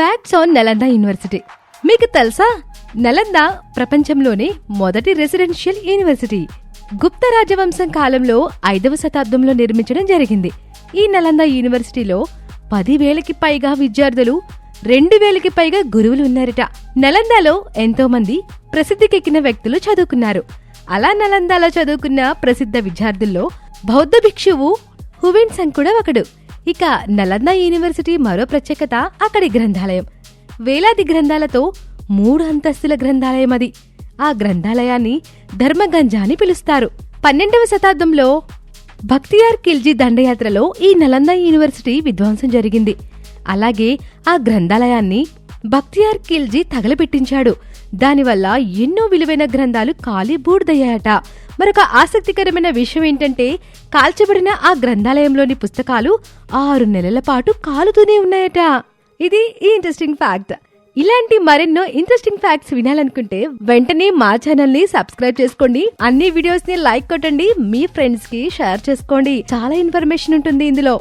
Facts on Nalanda university మీకు తెలుసా? నలంద ప్రపంచంలోనే మొదటి రెసిడెన్షియల్ యూనివర్సిటీ గుప్త రాజవంశం కాలంలో ఐదవ శతాబ్దంలో నిర్మించడం జరిగింది. ఈ నలంద యూనివర్సిటీలో పదివేలకి పైగా విద్యార్థులు రెండు వేలకి పైగా గురువులు ఉన్నారట. నలందాలో ఎంతో మంది ప్రసిద్ధికెక్కిన వ్యక్తులు చదువుకున్నారు. అలా నలందాలో చదువుకున్న ప్రసిద్ధ విద్యార్థుల్లో బౌద్ధ భిక్షువు హువెన్ సంగ్ కూడా ఒకడు. ఇక నలంద యూనివర్సిటీ మరో ప్రత్యేకత అక్కడి గ్రంథాలయం. వేలాది గ్రంథాలతో మూడు అంతస్తుల గ్రంథాలయం అది. ఆ గ్రంథాలయాన్ని ధర్మగంజ అని పిలుస్తారు. పన్నెండవ శతాబ్దంలో భక్తియార్ ఖిల్జీ దండయాత్రలో ఈ నలంద యూనివర్సిటీ విధ్వంసం జరిగింది. అలాగే ఆ గ్రంథాలయాన్ని భక్తియార్ ఖిల్జీ తగలపెట్టించాడు దానివల్ల ఎన్నో విలువైన గ్రంథాలు ఖాళీ బూడిదయ్యాయట. మరొక ఆసక్తికరమైన విషయం ఏంటంటే కాల్చబడిన ఆ గ్రంథాలయంలోని పుస్తకాలు ఆరు నెలల పాటు కాలుతూనే ఉన్నాయట. ఇది ఈ ఇంట్రెస్టింగ్ ఫ్యాక్ట్ ఇలాంటి మరెన్నో ఇంట్రెస్టింగ్ ఫ్యాక్ట్స్ వినాలనుకుంటే వెంటనే మా ఛానల్ని సబ్స్క్రైబ్ చేసుకోండి. అన్ని వీడియోస్ని లైక్ కొట్టండి. మీ ఫ్రెండ్స్కి షేర్ చేసుకోండి. చాలా ఇన్ఫర్మేషన్ ఉంటుంది ఇందులో.